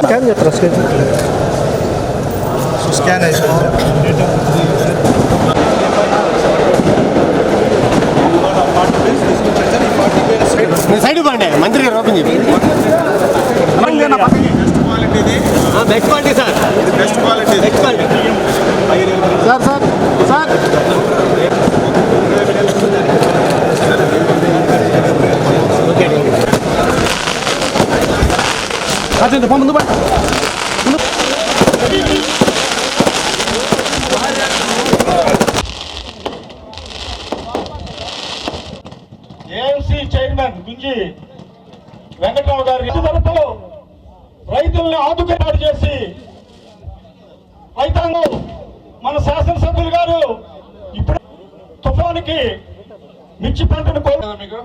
Scan చేస్తారా scan scan side పండి మంత్రి గారు ఓపెన్ చెప్పి best quality sir best quality best quality sir sir sir. ముందు పా ఏఎంసీ చైర్మన్ గుంజి వెంకటరావు గారి ఎదుగుదలతో రైతుల్ని ఆదుకునేవాడు చేసి రైతాంగం మన శాసనసభ్యులు గారు ఇప్పుడు తుఫానికి మిర్చి పంటను కో మీకు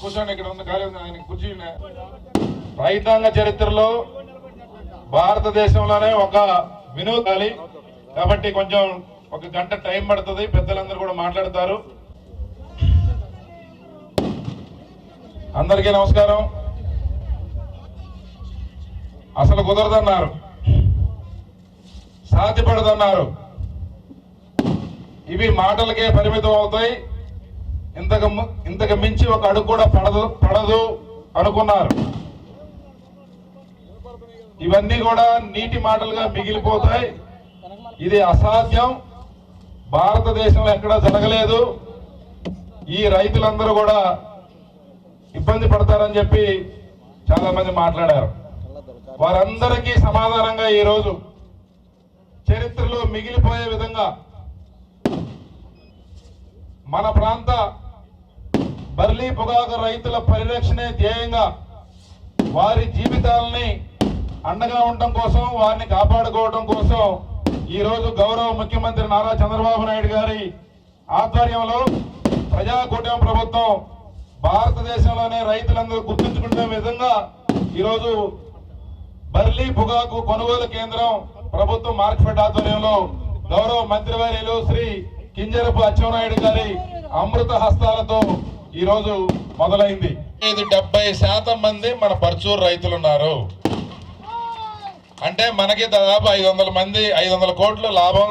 కూర్చోండి ఇక్కడ ఉంది ఖాళీ ఉంది ఆయన కుర్చీ ఉన్నాయి. రైతాంగ చరిత్రలో భారతదేశంలోనే ఒక వినోదాలి. కాబట్టి కొంచెం ఒక గంట టైం పడుతుంది. పెద్దలందరూ కూడా మాట్లాడతారు. అందరికీ నమస్కారం. అసలు కుదరదన్నారు. సాధ్యపడదన్నారు ఇవి మాటలకే పరిమితం అవుతాయి. ఇంతకు ము- ఇంతకు మించి ఒక అడుగు కూడా పడదు పడదు అనుకున్నారు. ఇవన్నీ కూడా నీటి మాటలుగా మిగిలిపోతాయి. ఇది అసాధ్యం. భారతదేశంలో ఎక్కడా జరగలేదు. ఈ రైతులందరూ కూడా ఇబ్బంది పడతారని చెప్పి చాలా మంది మాట్లాడారు. వారందరికీ సమాధానంగా ఈరోజు చరిత్రలో మిగిలిపోయే విధంగా మన ప్రాంత బర్లీ పొగాకు రైతుల పరిరక్షణే ధ్యేయంగా వారి జీవితాలని అండగా ఉండటం కోసం వారిని కాపాడుకోవడం కోసం ఈరోజు గౌరవ ముఖ్యమంత్రి నారా చంద్రబాబు నాయుడు గారి ఆధ్వర్యంలో ప్రజాకూటమి ప్రభుత్వం భారతదేశంలోనే రైతులందరూ గుర్తుంచుకునే విధంగా ఈరోజు బర్లీ పొగాకు కొనుగోలు కేంద్రం ప్రభుత్వం మార్కెట్ ఆధ్వర్యంలో గౌరవ మంత్రివర్యులు శ్రీ కింజరపు అచ్చెన్నాయుడు గారి అమృత హస్తాలతో ఈరోజు మొదలైంది. ఇది డెబ్బై శాతం మంది మన పర్చూరు రైతులు ఉన్నారు. అంటే మనకి దాదాపు ఐదు వందల మంది ఐదు వందల కోట్లు లాభం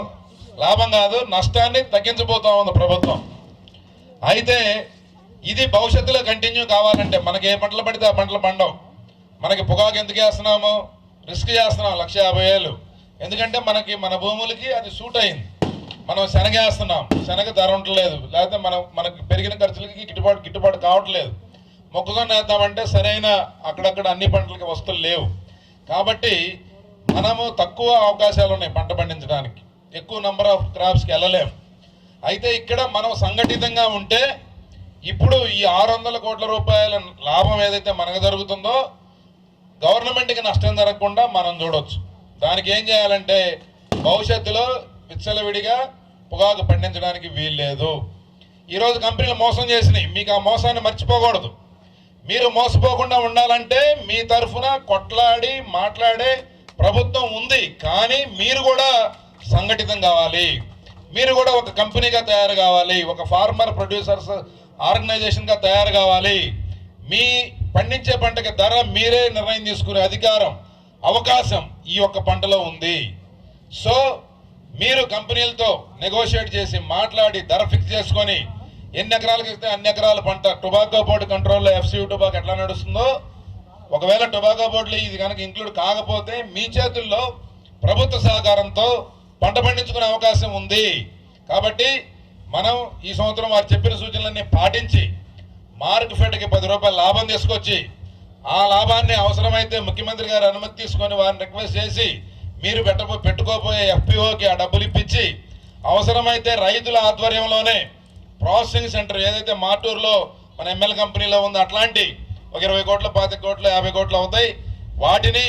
లాభం కాదు నష్టాన్ని తగ్గించబోతా ఉంది ప్రభుత్వం. అయితే ఇది భవిష్యత్తులో కంటిన్యూ కావాలంటే మనకి ఏ పంటలు పడితే ఆ పంటలు పండవు మనకి పొగాకు ఎందుకు వేస్తున్నాము? రిస్క్ చేస్తున్నాం లక్ష యాభై వేలు. ఎందుకంటే మనకి మన భూములకి అది సూట్ అయింది. మనం శనగ వేస్తున్నాం శనగ ధర ఉండలేదు. లేకపోతే మనం మనకు పెరిగిన ఖర్చులకి గిట్టుబాటు గిట్టుబాటు కావట్లేదు. మొక్కజొన్న వేద్దామంటే సరైన అక్కడక్కడ అన్ని పంటలకి వస్తువులు లేవు. కాబట్టి మనము తక్కువ అవకాశాలు ఉన్నాయి పంట పండించడానికి. ఎక్కువ నెంబర్ ఆఫ్ క్రాప్స్కి వెళ్ళలేము అయితే ఇక్కడ మనం సంఘటితంగా ఉంటే ఇప్పుడు ఈ ఆరు వందల కోట్ల రూపాయల లాభం ఏదైతే మనకు జరుగుతుందో గవర్నమెంట్కి నష్టం జరగకుండా మనం చూడవచ్చు దానికి ఏం చేయాలంటే భవిష్యత్తులో విచ్చలవిడిగా పొగాకు పండించడానికి వీల్లేదు ఈరోజు కంపెనీలు మోసం చేసినాయి. మీకు ఆ మోసాన్ని మర్చిపోకూడదు. మీరు మోసపోకుండా ఉండాలంటే మీ తరఫున కొట్లాడి మాట్లాడే ప్రభుత్వం ఉంది కానీ మీరు కూడా సంఘటితం కావాలి. మీరు కూడా ఒక కంపెనీగా తయారు కావాలి ఒక ఫార్మర్ ప్రొడ్యూసర్స్ ఆర్గనైజేషన్గా తయారు కావాలి. మీ పండించే పంటకి ధర మీరే నిర్ణయం తీసుకునే అధికారం అవకాశం ఈ ఒక్క పంటలో ఉంది. సో మీరు కంపెనీలతో నెగోషియేట్ చేసి మాట్లాడి ధర ఫిక్స్ చేసుకొని ఎన్ని ఎకరాలకు ఇస్తే అన్ని ఎకరాల పంట టొబాకో బోర్డు కంట్రోల్లో ఎఫ్సీ టొబాకో ఎట్లా నడుస్తుందో ఒకవేళ టొబాకో బోర్డులు ఇది కనుక ఇంక్లూడ్ కాకపోతే మీ చేతుల్లో ప్రభుత్వ సహకారంతో పంట పండించుకునే అవకాశం ఉంది. కాబట్టి మనం ఈ సంవత్సరం వారు చెప్పిన సూచనలన్నీ పాటించి మార్క్ ఫెడ్కి పది రూపాయల లాభం తీసుకొచ్చి ఆ లాభాన్ని అవసరమైతే ముఖ్యమంత్రి గారు అనుమతి తీసుకొని వారిని రిక్వెస్ట్ చేసి మీరు పెట్టబో పెట్టుకోబోయే ఎఫ్పిఓకి ఆ డబ్బులు ఇప్పించి అవసరమైతే రైతుల ఆధ్వర్యంలోనే ప్రాసెసింగ్ సెంటర్ ఏదైతే మాటూరులో మన ఎమ్మెల్యే కంపెనీలో ఉందో అట్లాంటి ఒక ఇరవై కోట్ల పాతిక కోట్లు యాభై కోట్లు అవుతాయి. వాటిని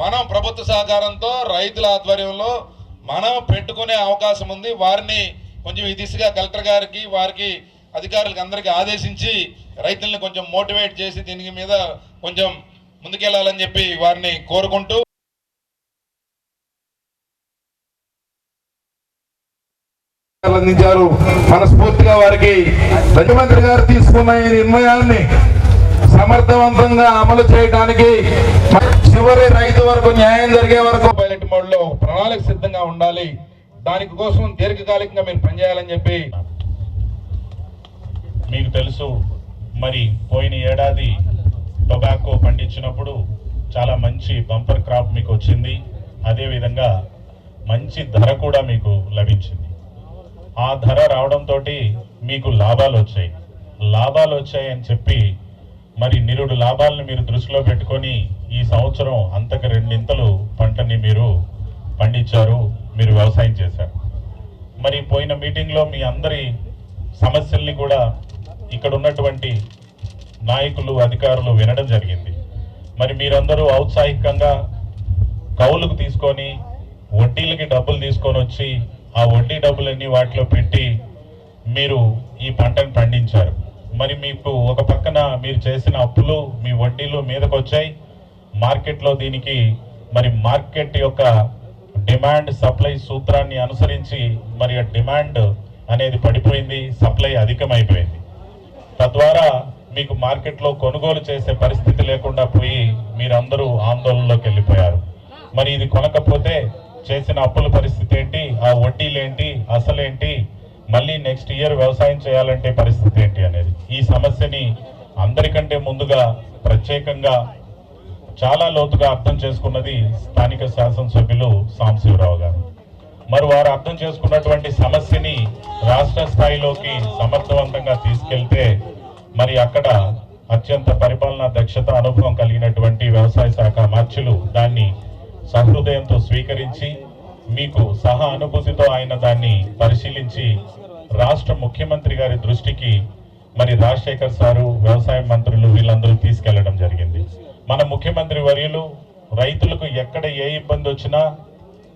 మనం ప్రభుత్వ సహకారంతో రైతుల ఆధ్వర్యంలో మనం పెట్టుకునే అవకాశం ఉంది. వారిని కొంచెం ఈ దిశగా కలెక్టర్ గారికి వారికి అధికారులకు అందరికీ ఆదేశించి రైతుల్ని కొంచెం మోటివేట్ చేసి దీని మీద కొంచెం ముందుకెళ్ళాలని చెప్పి వారిని కోరుకుంటూ అందించారు. మనస్ఫూర్తిగా వారికి ముఖ్యమంత్రి గారు తీసుకున్న ఈ నిర్ణయాన్ని సమర్థవంతంగా అమలు చేయడానికి చివరి రైతు వరకు న్యాయం జరిగే వరకు పైలట్ మోడ్లో ప్రణాళిక సిద్ధంగా ఉండాలి. దానికి కోసం దీర్ఘకాలికంగా మీరు పనిచేయాలని చెప్పి మీకు తెలుసు మరి పోయిన ఏడాది టొబాకో పండించినప్పుడు చాలా మంచి బంపర్ క్రాప్ మీకు వచ్చింది. అదేవిధంగా మంచి ధర కూడా మీకు లభించింది. ఆ ధర రావడంతో మీకు లాభాలు వచ్చాయి. లాభాలు వచ్చాయని చెప్పి మరి నిరుడు లాభాలను మీరు దృష్టిలో పెట్టుకొని ఈ సంవత్సరం అంతకు రెండింతలు పంటని మీరు పండించారు మీరు వ్యవసాయం చేశారు. మరి పోయిన మీటింగ్లో మీ అందరి సమస్యల్ని కూడా ఇక్కడ ఉన్నటువంటి నాయకులు అధికారులు వినడం జరిగింది. మరి మీరందరూ ఔత్సాహికంగా కౌలుకు తీసుకొని వడ్డీలకి డబ్బులు తీసుకొని వచ్చి ఆ వడ్డీ డబ్బులన్నీ వాటిలో పెట్టి మీరు ఈ పంటను పండించారు. మరి మీకు ఒక పక్కన మీరు చేసిన అప్పులు మీ వడ్డీలు మీదకు వచ్చాయి మార్కెట్లో దీనికి మరి మార్కెట్ యొక్క డిమాండ్ సప్లై సూత్రాన్ని అనుసరించి మరి ఆ డిమాండ్ అనేది పడిపోయింది సప్లై అధికమైపోయింది. తద్వారా మీకు మార్కెట్లో కొనుగోలు చేసే పరిస్థితి లేకుండా పోయి మీరందరూ ఆందోళనలోకి వెళ్ళిపోయారు. మరి ఇది కొనకపోతే చేసిన అప్పుల పరిస్థితి ఏంటి? ఆ వడ్డీలేంటి? అసలేంటి? మళ్ళీ నెక్స్ట్ ఇయర్ వ్యవసాయం చేయాలంటే పరిస్థితి ఏంటి అనేది? ఈ సమస్యని అందరికంటే ముందుగా ప్రత్యేకంగా చాలా లోతుగా అర్థం చేసుకున్నది స్థానిక శాసనసభ్యులు సాంబశివరావు గారు. మరి వారు అర్థం చేసుకున్నటువంటి సమస్యని రాష్ట్ర స్థాయిలోకి సమర్థవంతంగా తీసుకెళ్తే మరి అక్కడ అత్యంత పరిపాలనా దక్షత అనుభవం కలిగినటువంటి వ్యవసాయ శాఖ మార్చులు దాన్ని సహృదయంతో స్వీకరించి మీకు సహా అనుభూతితో ఆయన దాన్ని పరిశీలించి రాష్ట్ర ముఖ్యమంత్రి గారి దృష్టికి మరి రాజశేఖర్ సారు వ్యవసాయ మంత్రులు వీళ్ళందరూ తీసుకెళ్ళడం జరిగింది. మన ముఖ్యమంత్రి వర్యులు రైతులకు ఎక్కడ ఏ ఇబ్బంది వచ్చినా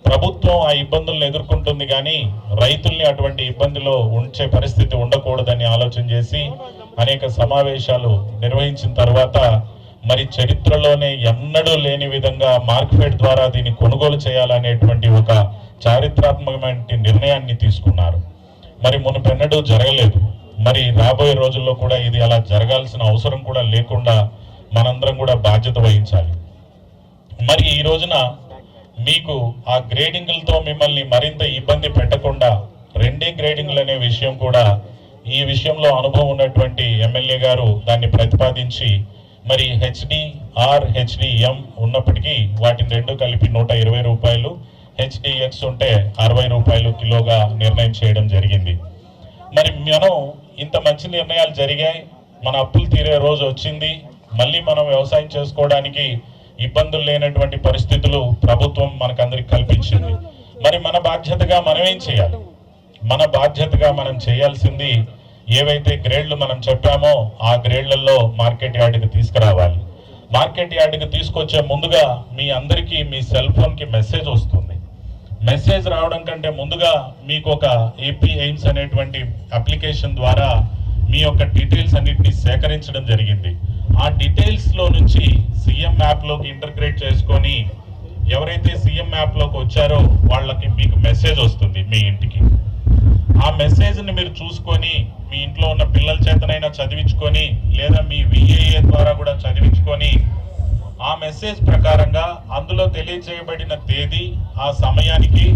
ప్రభుత్వం ఆ ఇబ్బందులను ఎదుర్కొంటుంది కానీ రైతుల్ని అటువంటి ఇబ్బందిలో ఉంచే పరిస్థితి ఉండకూడదని ఆలోచన చేసి అనేక సమావేశాలు నిర్వహించిన తర్వాత మరి చరిత్రలోనే ఎన్నడూ లేని విధంగా మార్క్ఫెడ్ ద్వారా దీన్ని కొనుగోలు చేయాలనేటువంటి ఒక చారిత్రాత్మకమైన నిర్ణయాన్ని తీసుకున్నారు. మరి మునుపెన్నడూ జరగలేదు. మరి రాబోయే రోజుల్లో కూడా ఇది అలా జరగాల్సిన అవసరం కూడా లేకుండా మనందరం కూడా బాధ్యత వహించాలి. మరి ఈ రోజున మీకు ఆ గ్రేడింగ్లతో మిమ్మల్ని మరింత ఇబ్బంది పెట్టకుండా రెండే గ్రేడింగ్లు అనే విషయం కూడా ఈ విషయంలో అనుభవం ఉన్నటువంటి ఎమ్మెల్యే గారు దాన్ని ప్రతిపాదించి మరి హెచ్డి ఆర్ హెచ్డిఎం ఉన్నప్పటికీ వాటిని రెండు కలిపి నూట ఇరవై రూపాయలు. హెచ్డిఎక్స్ ఉంటే అరవై రూపాయలు కిలోగా నిర్ణయం చేయడం జరిగింది. మరి మనం ఇంత మంచి నిర్ణయాలు జరిగాయి. మన అప్పులు తీరే రోజు వచ్చింది. మళ్ళీ మనం వ్యవసాయం చేసుకోవడానికి ఇబ్బందులు లేనటువంటి పరిస్థితులు ప్రభుత్వం మనకందరికి కల్పించింది. మరి మన బాధ్యతగా మనం ఏం చేయాలి? మన బాధ్యతగా మనం చేయాల్సింది ఏవైతే గ్రేడ్లు మనం చెప్పామో ఆ గ్రేడ్లలో మార్కెట్ యార్డ్కి తీసుకురావాలి. మార్కెట్ యార్డ్కి తీసుకొచ్చే ముందుగా మీ అందరికీ మీ సెల్ ఫోన్కి మెసేజ్ వస్తుంది. మెసేజ్ రావడం కంటే ముందుగా మీకు ఒక ఏపీ ఎయిమ్స్ అనేటువంటి అప్లికేషన్ ద్వారా మీ యొక్క డీటెయిల్స్ అన్నింటినీ సేకరించడం జరిగింది. ఆ డీటెయిల్స్లో నుంచి సీఎం యాప్లోకి ఇంటర్గ్రేట్ చేసుకొని ఎవరైతే సీఎం యాప్లోకి వచ్చారో వాళ్ళకి మీకు మెసేజ్ వస్తుంది మీ ఇంటికి. ఆ మెసేజ్ని మీరు చూసుకొని మీ ఇంట్లో ఉన్న పిల్లల చేతనైనా చదివించుకొని లేదా మీ విఏఏ ద్వారా కూడా చదివించుకొని ఆ మెసేజ్ ప్రకారంగా అందులో తెలియజేయబడిన తేదీ ఆ సమయానికి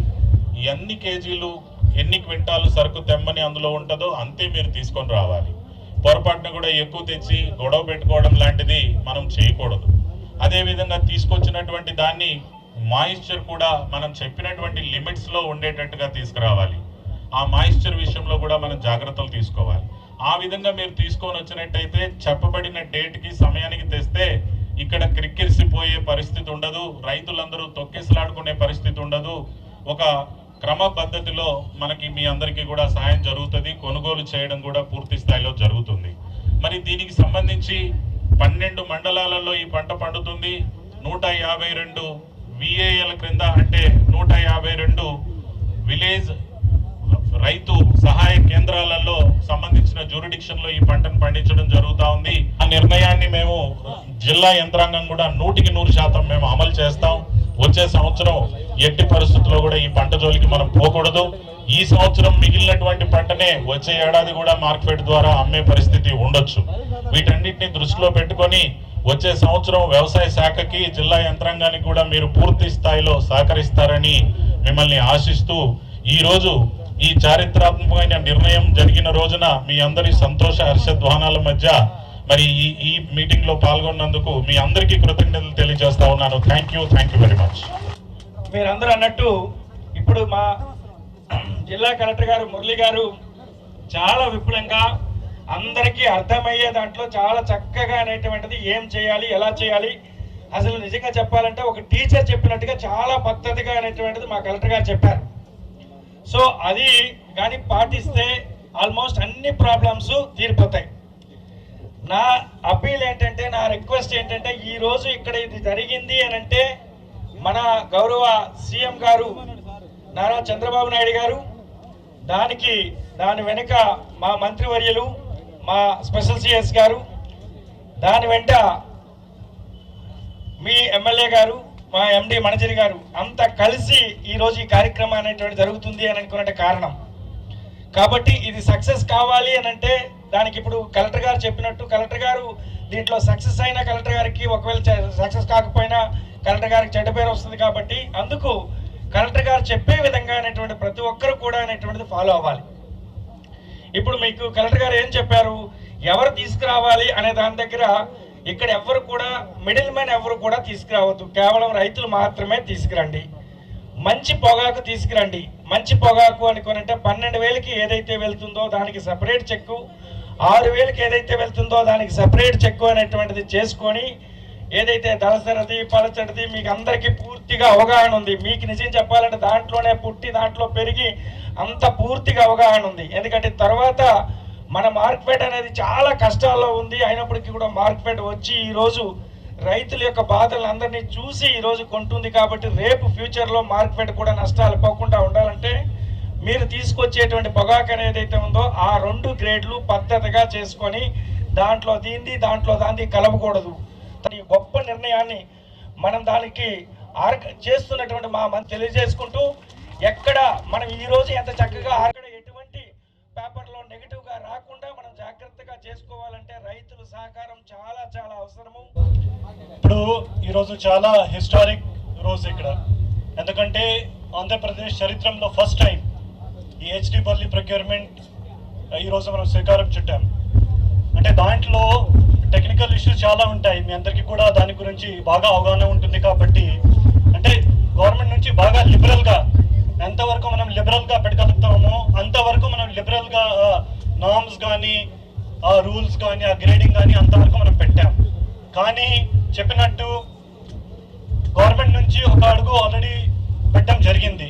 ఎన్ని కేజీలు ఎన్ని క్వింటాలు సరుకు తెమ్మని అందులో ఉంటుందో అంతే మీరు తీసుకొని రావాలి. పొరపాటున కూడా ఎక్కువ తెచ్చి గొడవ పెట్టుకోవడం లాంటిది మనం చేయకూడదు. అదేవిధంగా తీసుకొచ్చినటువంటి దాన్ని మాయిశ్చర్ కూడా మనం చెప్పినటువంటి లిమిట్స్లో ఉండేటట్టుగా తీసుకురావాలి. ఆ మాయిశ్చర్ విషయంలో కూడా మనం జాగ్రత్తలు తీసుకోవాలి. ఆ విధంగా మీరు తీసుకొని వచ్చినట్టయితే చెప్పబడిన డేట్కి సమయానికి తెస్తే ఇక్కడ క్రిక్కిరిసిపోయే పరిస్థితి ఉండదు. రైతులందరూ తొక్కేసలాడుకునే పరిస్థితి ఉండదు. ఒక క్రమ పద్ధతిలో మనకి మీ అందరికీ కూడా సహాయం జరుగుతుంది. కొనుగోలు చేయడం కూడా పూర్తి స్థాయిలో జరుగుతుంది. మరి దీనికి సంబంధించి పన్నెండు మండలాలలో ఈ పంట పండుతుంది. నూట యాభై రెండు విఏఎల్ క్రింద అంటే నూట యాభై రెండు విలేజ్ రైతు సహాయ కేంద్రాలలో సంబంధించిన జ్యూరిడిక్షన్లో ఈ పంటను పండించడం జరుగుతా ఉంది. ఆ నిర్ణయాన్ని మేము జిల్లా యంత్రాంగం కూడా నూటికి నూరు శాతం మేము అమలు చేస్తాం. వచ్చే సంవత్సరం ఎట్టి పరిస్థితుల్లో కూడా ఈ పంట జోలికి మనం పోకూడదు. ఈ సంవత్సరం మిగిలినటువంటి పంటనే వచ్చే ఏడాది కూడా మార్కెట్ ద్వారా అమ్మే పరిస్థితి ఉండొచ్చు. వీటన్నిటిని దృష్టిలో పెట్టుకొని వచ్చే సంవత్సరం వ్యవసాయ శాఖకి జిల్లా యంత్రాంగానికి కూడా మీరు పూర్తి స్థాయిలో సహకరిస్తారని మిమ్మల్ని ఆశిస్తూ ఈరోజు ఈ చారిత్రాత్మకమైన నిర్ణయం జరిగిన రోజున మీ అందరి సంతోష హర్షధ్వానాల మధ్య మరి ఈ ఈ మీటింగ్లో పాల్గొన్నందుకు మీ అందరికీ కృతజ్ఞతలు తెలియజేస్తా ఉన్నాను. Thank you thank you very much మీరందరూ అన్నట్టు ఇప్పుడు మా జిల్లా కలెక్టర్ గారు మురళి గారు చాలా విపులంగా అందరికీ అర్థమయ్యే దాంట్లో చాలా చక్కగా అనేటువంటిది ఏం చేయాలి ఎలా చేయాలి అసలు నిజంగా చెప్పాలంటే ఒక టీచర్ చెప్పినట్టుగా చాలా పద్ధతిగా అనేటువంటిది మా కలెక్టర్ గారు చెప్పారు. సో అది కానీ పాటిస్తే ఆల్మోస్ట్ అన్ని ప్రాబ్లమ్స్ తీరిపోతాయి. నా అపీల్ ఏంటంటే నా రిక్వెస్ట్ ఏంటంటే ఈ రోజు ఇక్కడ ఇది జరిగింది అని అంటే మన గౌరవ సీఎం గారు నారా చంద్రబాబు నాయుడు గారు దానికి దాని వెనుక మా మంత్రివర్యులు మా స్పెషల్ సిఎస్ గారు దాని వెంట మీ ఎమ్మెల్యే గారు మా ఎండి మణజరి గారు అంతా కలిసి ఈరోజు ఈ కార్యక్రమం అనేటువంటి జరుగుతుంది అని అనుకునే కారణం. కాబట్టి ఇది సక్సెస్ కావాలి అని అంటే దానికి ఇప్పుడు కలెక్టర్ గారు చెప్పినట్టు కలెక్టర్ గారు దీంట్లో సక్సెస్ అయిన కలెక్టర్ గారికి ఒకవేళ సక్సెస్ కాకపోయినా కలెక్టర్ గారికి చెడ్డ పేరు వస్తుంది కాబట్టి అందుకు కలెక్టర్ గారు చెప్పే విధంగా అనేటువంటి ప్రతి ఒక్కరు కూడా అనేటువంటిది ఫాలో అవ్వాలి. ఇప్పుడు మీకు కలెక్టర్ గారు ఏం చెప్పారు? ఎవరు తీసుకురావాలి అనే దాని దగ్గర ఇక్కడ ఎవరు కూడా మిడిల్ మ్యాన్ ఎవరు కూడా తీసుకురావద్దు. కేవలం రైతులు మాత్రమే తీసుకురండి. మంచి పొగాకు తీసుకురండి. మంచి పొగాకు అనుకోనంటే పన్నెండు వేలకి ఏదైతే వెళ్తుందో దానికి సపరేట్ చెక్కు ఆరు వేలకి ఏదైతే వెళ్తుందో దానికి సపరేట్ చెక్కు అనేటువంటిది చేసుకొని ఏదైతే దళసరది పలచడిది మీకు అందరికీ పూర్తిగా అవగాహన ఉంది. మీకు నిజం చెప్పాలంటే దాంట్లోనే పుట్టి దాంట్లో పెరిగి అంత పూర్తిగా అవగాహన ఉంది. ఎందుకంటే తర్వాత మన మార్కెట్ అనేది చాలా కష్టాల్లో ఉంది. అయినప్పటికీ కూడా మార్కెట్ వచ్చి ఈరోజు రైతుల యొక్క బాధలను అందరినీ చూసి ఈరోజు కొంటుంది కాబట్టి రేపు ఫ్యూచర్లో మార్కెట్ కూడా నష్టాలు పోకుండా ఉండాలంటే మీరు తీసుకొచ్చేటువంటి పొగాకు అనేది ఏదైతే ఉందో ఆ రెండు గ్రేడ్లు పద్ధతిగా చేసుకొని దాంట్లో దీంది దాంట్లో దాంది కలపకూడదు. ఈ గొప్ప నిర్ణయాన్ని మనం దానికి ఆర్గ చేస్తున్నటువంటి మా మంది తెలియజేసుకుంటూ ఎక్కడ మనం ఈరోజు ఎంత చక్కగా అక్కడ ఎటువంటి పేపర్లో నెగిటివ్గా రాకుండా మనం జాగ్రత్తగా చేసుకోవాలంటే రైతుల సహకారం చాలా చాలా అవసరము. ఇప్పుడు ఈరోజు చాలా హిస్టారిక్ రోజు ఇక్కడ. ఎందుకంటే ఆంధ్రప్రదేశ్ చరిత్రలో ఫస్ట్ టైం ఈ హెచ్డి పల్లి ప్రొక్యూర్మెంట్ ఈరోజు మనం శ్రీకారం చుట్టాం. అంటే దాంట్లో టెక్నికల్ ఇష్యూస్ చాలా ఉంటాయి. మీ అందరికీ కూడా దాని గురించి బాగా అవగాహన ఉంటుంది కాబట్టి. అంటే గవర్నమెంట్ నుంచి బాగా లిబరల్గా ఎంతవరకు మనం లిబరల్గా పెట్టగలుగుతామో అంతవరకు మనం లిబరల్గా నామ్స్ కానీ ఆ రూల్స్ కానీ ఆ గ్రేడింగ్ కానీ అంతవరకు మనం పెట్టాం. కానీ చెప్పినట్టు గవర్నమెంట్ నుంచి ఒక అడుగు ఆల్రెడీ పెట్టడం జరిగింది.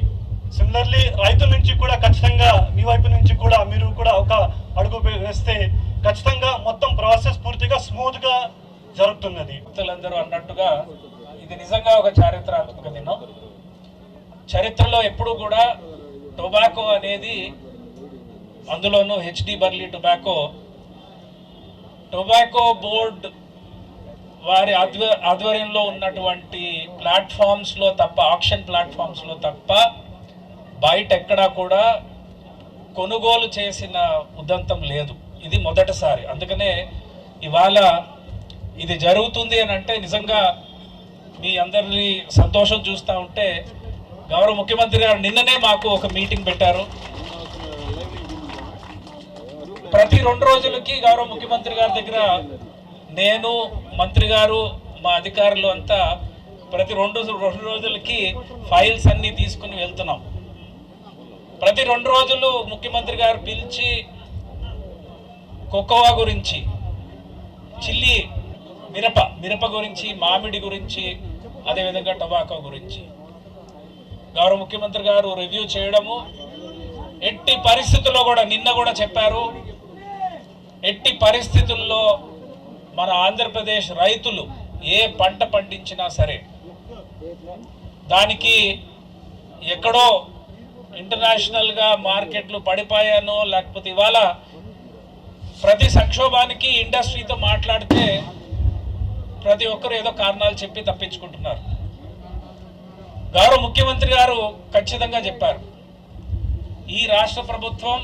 సిమిలర్లీ రైతుల నుంచి కూడా ఖచ్చితంగా మీ వైపు నుంచి కూడా మీరు కూడా ఒక అడుగు వేస్తే ఖచ్చితంగా మొత్తం ప్రాసెస్ పూర్తిగా స్మూత్గా జరుగుతున్నది. అందరూ అన్నట్టుగా ఇది నిజంగా ఒక చారిత్రాత్మక దినం. చరిత్రలో ఎప్పుడు కూడా టొబాకో అనేది అందులోనూ HD burley tobacco tobacco board వారి ఆధ్వ ఆధ్వర్యంలో ఉన్నటువంటి ప్లాట్ఫామ్స్లో తప్ప ఆక్షన్ ప్లాట్ఫామ్స్లో తప్ప బయట ఎక్కడా కూడా కొనుగోలు చేసిన ఉదంతం లేదు. ఇది మొదటిసారి. అందుకనే ఇవాళ ఇది జరుగుతుంది అని అంటే నిజంగా మీ అందరి సంతోషం చూస్తూ ఉంటే గౌరవ ముఖ్యమంత్రి గారు నిన్ననే మాకు ఒక మీటింగ్ పెట్టారు. ప్రతి రెండు రోజులకి గౌరవ ముఖ్యమంత్రి గారి దగ్గర నేను మంత్రి గారు మా అధికారులు అంతా ప్రతి రెండు రెండు రోజులకి ఫైల్స్ అన్నీ తీసుకుని వెళ్తున్నాం. ప్రతి రెండు రోజులు ముఖ్యమంత్రి గారు పిలిచి కోకోవా గురించి చిల్లీ మిరప మిరప గురించి మామిడి గురించి అదేవిధంగా టొబాకో గురించి గౌరవ ముఖ్యమంత్రి గారు రివ్యూ చేయడము. ఎట్టి పరిస్థితుల్లో కూడా నిన్న కూడా చెప్పారు. ఎట్టి పరిస్థితుల్లో మన ఆంధ్రప్రదేశ్ రైతులు ఏ పంట పండించినా సరే దానికి ఎక్కడో ఇంటర్నేషనల్గా మార్కెట్లు పడిపోయానో లేకపోతే ఇవాళ ప్రతి సంక్షోభానికి ఇండస్ట్రీతో మాట్లాడితే ప్రతి ఒక్కరు ఏదో కారణాలు చెప్పి తప్పించుకుంటున్నారు. గౌరవ ముఖ్యమంత్రి గారు ఖచ్చితంగా చెప్పారు. ఈ రాష్ట్ర ప్రభుత్వం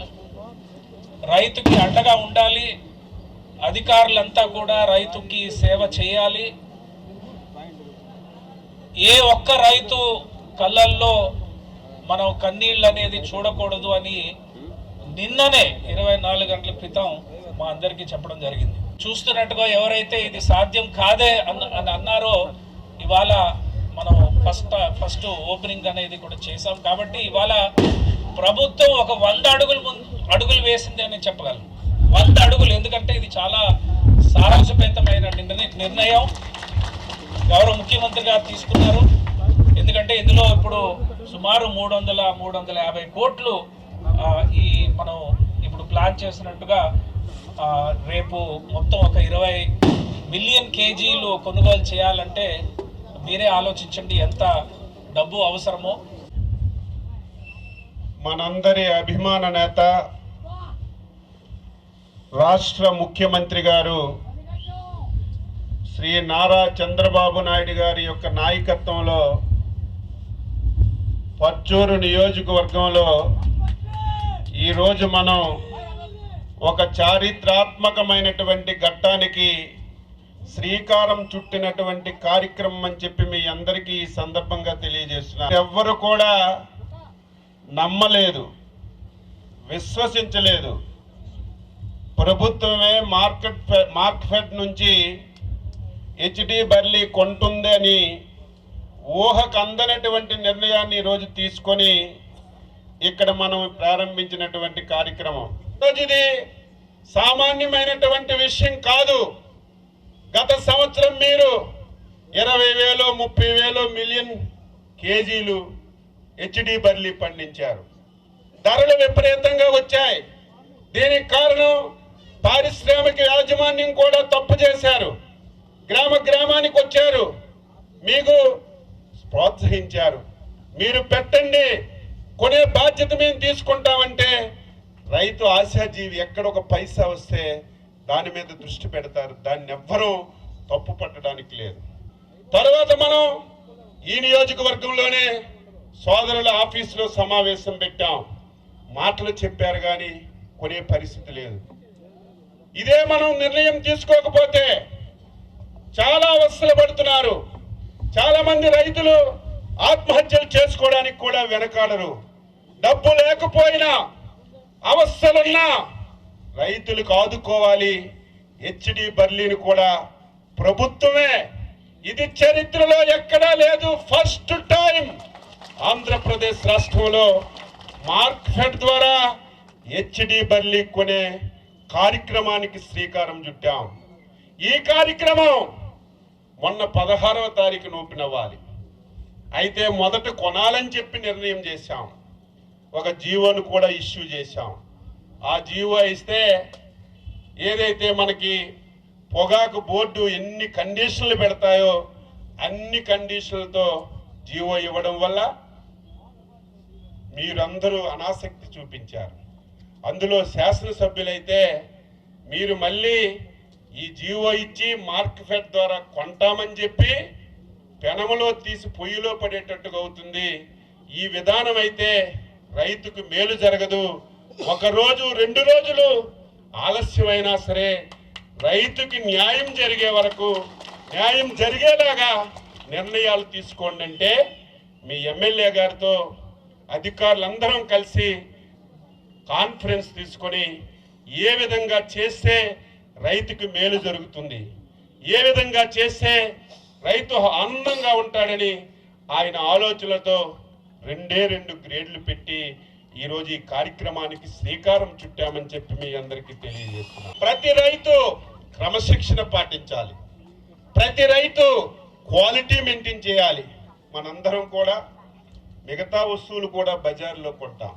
రైతుకి అండగా ఉండాలి. అధికారులంతా కూడా రైతుకి సేవ చేయాలి. ఏ ఒక్క రైతు కళ్ళల్లో మనం కన్నీళ్ళు అనేది చూడకూడదు అని నిన్ననే ఇరవై నాలుగు గంటల క్రితం మా అందరికీ చెప్పడం జరిగింది. చూస్తున్నట్టుగా ఎవరైతే ఇది సాధ్యం కాదే అని అన్నారో ఇవాళ మనం ఫస్ట్ ఫస్ట్ ఓపెనింగ్ అనేది కూడా చేశాం. కాబట్టి ఇవాళ ప్రభుత్వం ఒక వంద అడుగులు ముందు అడుగులు వేసింది అని చెప్పగలను. వంద అడుగులు ఎందుకంటే ఇది చాలా సారాంశపేతమైన నిర్ణయం గౌరవ ముఖ్యమంత్రి గారు తీసుకున్నారు. ఎందుకంటే ఇందులో ఇప్పుడు సుమారు మూడు వందల మూడు వందల యాభై కోట్లు ఈ మనం ఇప్పుడు ప్లాన్ చేసినట్టుగా రేపు మొత్తం ఒక ఇరవై మిలియన్ కేజీలు కొనుగోలు చేయాలంటే మీరే ఆలోచించండి ఎంత డబ్బు అవసరమో. మనందరి అభిమాన నేత రాష్ట్ర ముఖ్యమంత్రి గారు శ్రీ నారా చంద్రబాబు నాయుడు గారి యొక్క నాయకత్వంలో పచ్చూరు నియోజకవర్గంలో ఈరోజు మనం ఒక చారిత్రాత్మకమైనటువంటి ఘట్టానికి శ్రీకారం చుట్టినటువంటి కార్యక్రమం అని చెప్పి మీ అందరికీ ఈ సందర్భంగా తెలియజేస్తున్నారు ఎవ్వరు కూడా నమ్మలేదు విశ్వసించలేదు. ప్రభుత్వమే మార్కెట్ ఫె- మార్క్ఫెడ్ నుంచి హెచ్డి బర్లీ కొంటుంది అని ఊహకు అందనటువంటి నిర్ణయాన్ని ఈరోజు తీసుకొని ఇక్కడ మనం ప్రారంభించినటువంటి కార్యక్రమం. ఇది సామాన్యమైనటువంటి విషయం కాదు. గత సంవత్సరం మీరు ఇరవై వేలు ముప్పై వేలు మిలియన్ కేజీలు హెచ్డి బర్లీ పండించారు. ధరలు విపరీతంగా వచ్చాయి. దీనికి కారణం పారిశ్రామిక యాజమాన్యం కూడా తప్పు చేశారు. గ్రామ గ్రామానికి వచ్చారు. మీకు ప్రోత్సహించారు. మీరు పెట్టండి కొనే బాధ్యత మేము తీసుకుంటామంటే రైతు ఆశాజీవి ఎక్కడ ఒక పైసా వస్తే దాని మీద దృష్టి పెడతారు. దాన్ని ఎవ్వరూ తప్పు పట్టడానికి లేదు. తర్వాత మనం ఈ నియోజకవర్గంలోనే సోదరుల ఆఫీసులో సమావేశం పెట్టాం. మాటలు చెప్పారు కానీ కొనే పరిస్థితి లేదు. ఇదే మనం నిర్ణయం తీసుకోకపోతే చాలా అవస్థలు పడుతున్నారు. చాలా మంది రైతులు ఆత్మహత్యలు చేసుకోవడానికి కూడా వెనకాడరు. డబ్బు లేకపోయినా అవస్థలున్నా రైతులకు ఆదుకోవాలి హెచ్డి బర్లీని కూడా ప్రభుత్వమే. ఇది చరిత్రలో ఎక్కడా లేదు. ఫస్ట్ టైం ఆంధ్రప్రదేశ్ రాష్ట్రంలో మార్క్ఫెడ్ ద్వారా హెచ్డి బర్లీ కొనే కార్యక్రమానికి శ్రీకారం చుట్టాం. ఈ కార్యక్రమం మొన్న పదహారవ తారీఖున ఓపెన్ అవ్వాలి. అయితే మొదట కొనాలని చెప్పి నిర్ణయం చేశాం. ఒక జీవోను కూడా ఇష్యూ చేశాం. ఆ జీవో ఇస్తే ఏదైతే మనకి పొగాకు బోర్డు ఎన్ని కండిషన్లు పెడతాయో అన్ని కండిషన్లతో జీవో ఇవ్వడం వల్ల మీరందరూ అనాసక్తి చూపించారు. అందులో శాసనసభ్యులైతే మీరు మళ్ళీ ఈ జీవో ఇచ్చి మార్కెట్ ద్వారా కొంటామని చెప్పి పెనములో తీసి పొయ్యిలో పడేటట్టుగా అవుతుంది. ఈ విధానం అయితే రైతుకు మేలు జరగదు. ఒక రోజు రెండు రోజులు ఆలస్యమైనా సరే రైతుకి న్యాయం జరిగే వరకు న్యాయం జరిగేలాగా నిర్ణయాలు తీసుకోండి అంటే మీ ఎమ్మెల్యే గారితో అధికారులందరం కలిసి కాన్ఫరెన్స్ తీసుకొని ఏ విధంగా చేస్తే రైతుకు మేలు జరుగుతుంది ఏ విధంగా చేస్తే రైతు ఆనందంగా ఉంటాడని ఆయన ఆలోచనలతో రెండే రెండు గ్రేడ్లు పెట్టి ఈరోజు ఈ కార్యక్రమానికి శ్రీకారం చుట్టామని చెప్పి మీ అందరికీ తెలియజేస్తున్నాను ప్రతి రైతు క్రమశిక్షణ పాటించాలి. ప్రతి రైతు క్వాలిటీ మెయింటైన్ చేయాలి. మనందరం కూడా మిగతా వస్తువులు కూడా బజార్లో కొంటాం.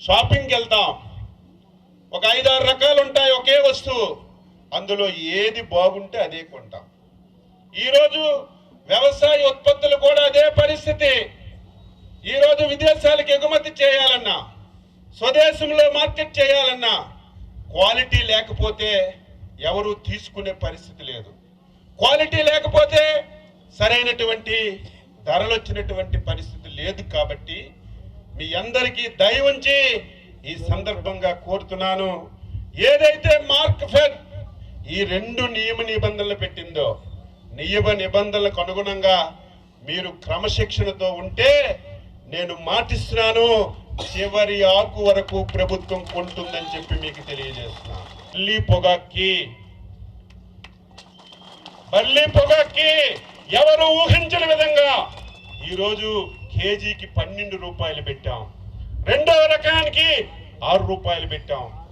షాపింగ్కి వెళ్తాం. ఒక ఐదారు రకాలు ఉంటాయి ఒకే వస్తువు. అందులో ఏది బాగుంటే అదే కొంటాం. ఈరోజు వ్యవసాయ ఉత్పత్తులు కూడా అదే పరిస్థితి. ఈరోజు విదేశాలకు ఎగుమతి చేయాలన్నా స్వదేశంలో మార్కెట్ చేయాలన్నా క్వాలిటీ లేకపోతే ఎవరు తీసుకునే పరిస్థితి లేదు. క్వాలిటీ లేకపోతే సరైనటువంటి ధరలు వచ్చినటువంటి పరిస్థితి లేదు కాబట్టి మీ అందరికీ దయ ఉంచి ఈ సందర్భంగా కోరుతున్నాను. ఏదైతే మార్క్ ఫెడ్ ఈ రెండు నియమ నిబంధనలు పెట్టిందో నియమ నిబంధనలకు అనుగుణంగా మీరు క్రమశిక్షణతో ఉంటే నేను మాటిస్తున్నాను చివరి ఆకు వరకు ప్రభుత్వం కొంటుందని చెప్పి మీకు తెలియజేస్తున్నా. బల్లి పొగాక్కి. బల్లి పొగాక్కి. ఎవరు ఊహించిన విధంగా ఈరోజు కేజీకి పన్నెండు రూపాయలు పెట్టాం. రెండవ రకానికి ఆరు రూపాయలు పెట్టాం.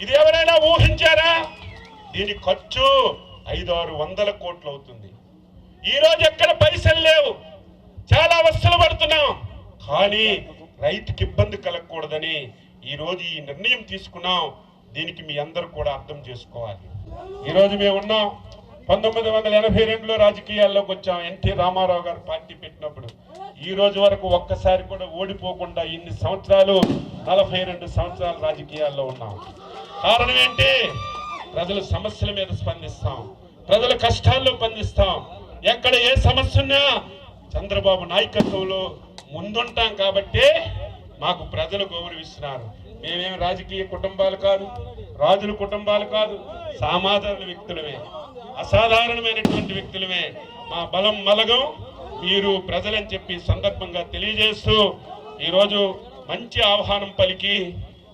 ఇది ఎవరైనా ఊహించారా? దీని ఖర్చు ఐదు ఆరు వందల కోట్లు అవుతుంది. ఈరోజు ఎక్కడ పైసలు లేవు. చాలా అవస్థలు పడుతున్నాం. కానీ రైతుకి ఇబ్బంది కలగకూడదని ఈరోజు ఈ నిర్ణయం తీసుకున్నాం. దీనికి మీ అందరూ కూడా అర్థం చేసుకోవాలి. ఈరోజు మేము ఉన్నాం. పంతొమ్మిది వందల ఎనభై రెండులో రాజకీయాల్లోకి వచ్చాం. ఎన్టీ రామారావు గారు పార్టీ పెట్టినప్పుడు. ఈ రోజు వరకు ఒక్కసారి కూడా ఓడిపోకుండా ఇన్ని సంవత్సరాలు నలభై రెండు సంవత్సరాలు రాజకీయాల్లో ఉన్నాం. కారణం ఏంటి? ప్రజల సమస్యల మీద స్పందిస్తాం. ప్రజల కష్టాల్లో స్పందిస్తాం. ఎక్కడ ఏ సమస్య ఉన్నా చంద్రబాబు నాయకత్వంలో ముందుంటాం కాబట్టి మాకు ప్రజలు గౌరవిస్తున్నారు. మేమేం రాజకీయ కుటుంబాలు కాదు రాజుల కుటుంబాలు కాదు సామాధారణ వ్యక్తులమే అసాధారణమైనటువంటి వ్యక్తులమే. మా బలం మలగం మీరు ప్రజలని చెప్పి సందర్భంగా తెలియజేస్తూ ఈరోజు మంచి ఆహ్వానం పలికి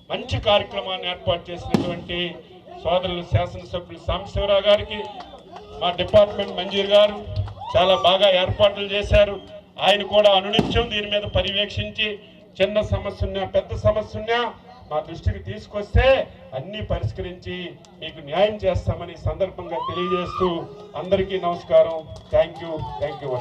మంచి కార్యక్రమాన్ని ఏర్పాటు చేసినటువంటి సోదరులు శాసనసభ్యులు సాంబశివరావు గారికి మా డిపార్ట్మెంట్ మంజీర్ గారు చాలా బాగా ఏర్పాట్లు చేశారు. ఆయన కూడా అనునిత్యం దీని మీద పర్యవేక్షించి చిన్న సమస్య పెద్ద సమస్య మా దృష్టికి తీసుకొస్తే అన్ని పరిష్కరించి మీకు న్యాయం చేస్తామని సందర్భంగా తెలియజేస్తూ అందరికీ నమస్కారం. Thank you thank you